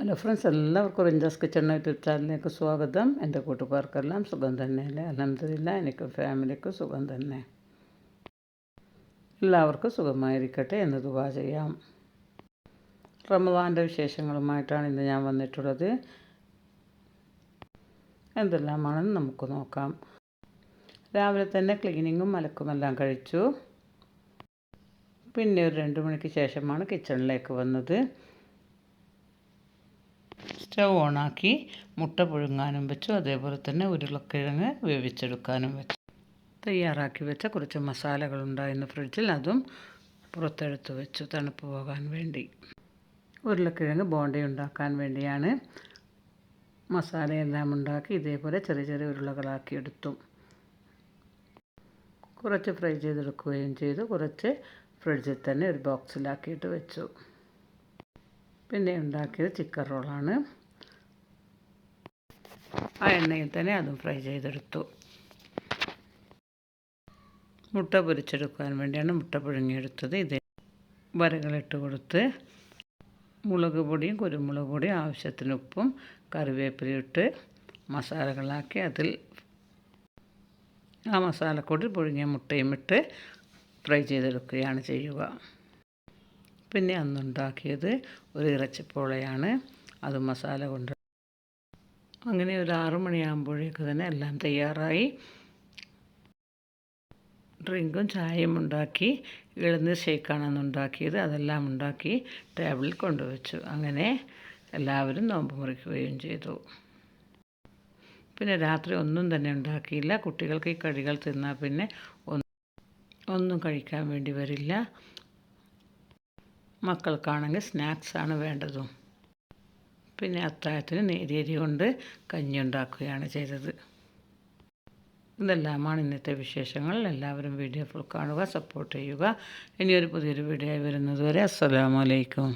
Hello friends എല്ലാവർക്കും റിഞ്ചാസ് kitchen YouTube ചാനലിലേക്ക് സ്വാഗതം. എന്റെ കൂട്ടുകാർക്കെല്ലാം സുഖം തന്നെയല്ലേ? അലഹമില്ല എനിക്ക് ഫാമിലിക്ക് സുഖം തന്നെ. എല്ലാവർക്കും സുഖമായിരിക്കട്ടെ എന്ന് ദുവാ ചെയ്യാം. റമദാന്റെ വിശേഷങ്ങളുമായിട്ടാണ് ഇന്ന് ഞാൻ വന്നിട്ടുള്ളത്. എന്തെല്ലാമാണെന്ന് നമുക്ക് നോക്കാം. രാവിലെ തന്നെ ക്ലീനിങ്ങും മലക്കുമെല്ലാം കഴിച്ചു. പിന്നെ ഒരു രണ്ട് മണിക്ക് ശേഷമാണ് കിച്ചണിലേക്ക് വന്നത്. സ്റ്റവ് ഓണാക്കി മുട്ട പുഴുങ്ങാനും വെച്ചു. അതേപോലെ തന്നെ ഉരുളക്കിഴങ്ങ് വേവിച്ചെടുക്കാനും വെച്ചു. തയ്യാറാക്കി വെച്ച കുറച്ച് മസാലകളുണ്ടായിരുന്നു ഫ്രിഡ്ജിൽ. അതും പുറത്തെടുത്ത് വെച്ചു തണുപ്പ് പോകാൻ വേണ്ടി. ഉരുളക്കിഴങ്ങ് ബോണ്ട ഉണ്ടാക്കാൻ വേണ്ടിയാണ് മസാലയെല്ലാം ഉണ്ടാക്കി ഇതേപോലെ ചെറിയ ചെറിയ ഉരുളകളാക്കി എടുത്തു. കുറച്ച് ഫ്രൈ ചെയ്തെടുക്കുകയും ചെയ്തു. കുറച്ച് ഫ്രിഡ്ജിൽ തന്നെ ഒരു ബോക്സിലാക്കിയിട്ട് വെച്ചു. പിന്നെ ഉണ്ടാക്കിയത് ചിക്കൻ റോളാണ്. ആ എണ്ണയിൽ തന്നെ അതും ഫ്രൈ ചെയ്തെടുത്തു. മുട്ട പൊരിച്ചെടുക്കാൻ വേണ്ടിയാണ് മുട്ട പുഴുങ്ങിയെടുത്തത്. ഇത് വരകളിട്ട് കൊടുത്ത് മുളക് പൊടിയും കുരുമുളക് പൊടിയും ആവശ്യത്തിന് ഉപ്പും കറിവേപ്പിലയിട്ട് മസാലകളാക്കി അതിൽ ആ മസാലക്കൂടി പുഴുങ്ങിയ മുട്ടയും ഇട്ട് ഫ്രൈ ചെയ്തെടുക്കുകയാണ് ചെയ്യുക. പിന്നെ അന്നുണ്ടാക്കിയത് ഒരു ഇറച്ചിപ്പോളയാണ്. അത് മസാല കൊണ്ട് അങ്ങനെ ഒരു ആറു മണിയാകുമ്പോഴേക്ക് തന്നെ എല്ലാം തയ്യാറായി. ഡ്രിങ്കും ചായയും ഉണ്ടാക്കി ഇളനീർ ഷേക്കാണെന്ന് ഉണ്ടാക്കിയത്. അതെല്ലാം ഉണ്ടാക്കി ടേബിളിൽ കൊണ്ടുവച്ചു. അങ്ങനെ എല്ലാവരും നോമ്പ് മുറിക്കുകയും ചെയ്തു. പിന്നെ രാത്രി ഒന്നും തന്നെ ഉണ്ടാക്കിയില്ല. കുട്ടികൾക്ക് ഈ കടികൾ തിന്നാൽ പിന്നെ ഒന്നും കഴിക്കാൻ വേണ്ടി വരില്ല. മക്കൾക്കാണെങ്കിൽ സ്നാക്സാണ് വേണ്ടതും. പിന്നെ അത്താഴത്തിന് നേരിയരി കൊണ്ട് കഞ്ഞി ഉണ്ടാക്കുകയാണ് ചെയ്തത്. ഇതെല്ലാമാണ് ഇന്നത്തെ വിശേഷങ്ങൾ. എല്ലാവരും വീഡിയോ ഫുൾ കാണുക സപ്പോർട്ട് ചെയ്യുക. ഇനിയൊരു പുതിയൊരു വീഡിയോ ആയി വരുന്നത് വരെ അസ്സലാമലൈക്കും